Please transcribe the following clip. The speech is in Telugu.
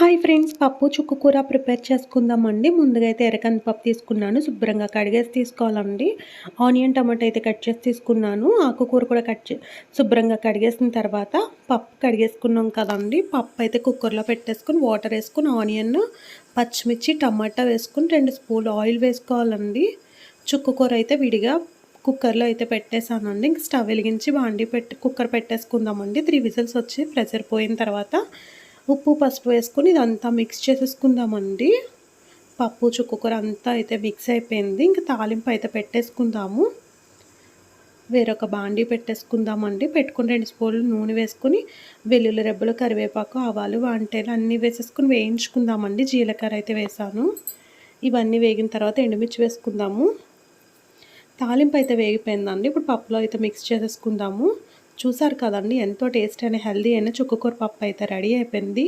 హాయ్ ఫ్రెండ్స్ పప్పు చుక్కు కూర ప్రిపేర్ చేసుకుందామండి. ముందుగా అయితే ఎర్రకంది పప్పు తీసుకున్నాను శుభ్రంగా కడిగేసి తీసుకోవాలండి. ఆనియన్ టమాటో అయితే కట్ చేసి తీసుకున్నాను. ఆకుకూర కూడా కట్ చే శుభ్రంగా కడిగేసిన తర్వాత పప్పు కడిగేసుకున్నాం కదండి. పప్పు అయితే కుక్కర్లో పెట్టేసుకుని వాటర్ వేసుకుని ఆనియన్ పచ్చిమిర్చి టమాటా వేసుకుని రెండు స్పూన్లు ఆయిల్ వేసుకోవాలండి. చుక్కు కూర అయితే విడిగా కుక్కర్లో అయితే పెట్టేశానండి. ఇంక స్టవ్ వెలిగించి బాండి పెట్టి కుక్కర్ పెట్టేసుకుందామండి. త్రీ విజిల్స్ వచ్చి ప్రెషర్ పోయిన తర్వాత ఉప్పు పసుపు వేసుకొని ఇదంతా మిక్స్ చేసేసుకుందామండి. పప్పు చుక్కకూర అంతా అయితే మిక్స్ అయిపోయింది. ఇంకా తాలింపు అయితే పెట్టేసుకుందాము. వేరొక బాండీ పెట్టేసుకుందామండి. పెట్టుకుని రెండు స్పూన్లు నూనె వేసుకుని వెల్లుల్లి రెబ్బలు కరివేపాకు ఆవాలు వంటలు అన్నీ వేసేసుకుని వేయించుకుందామండి. జీలకర్ర అయితే వేసాను. ఇవన్నీ వేగిన తర్వాత ఎండుమిర్చి వేసుకుందాము. తాలింపు అయితే వేగిపోయిందండి. ఇప్పుడు పప్పులో అయితే మిక్స్ చేసేసుకుందాము. చూసారు కదండి? ఎంతో టేస్ట్ అయిన హెల్దీ అయిన చుక్కకూర పప్పు అయితే రెడీ అయిపోయింది.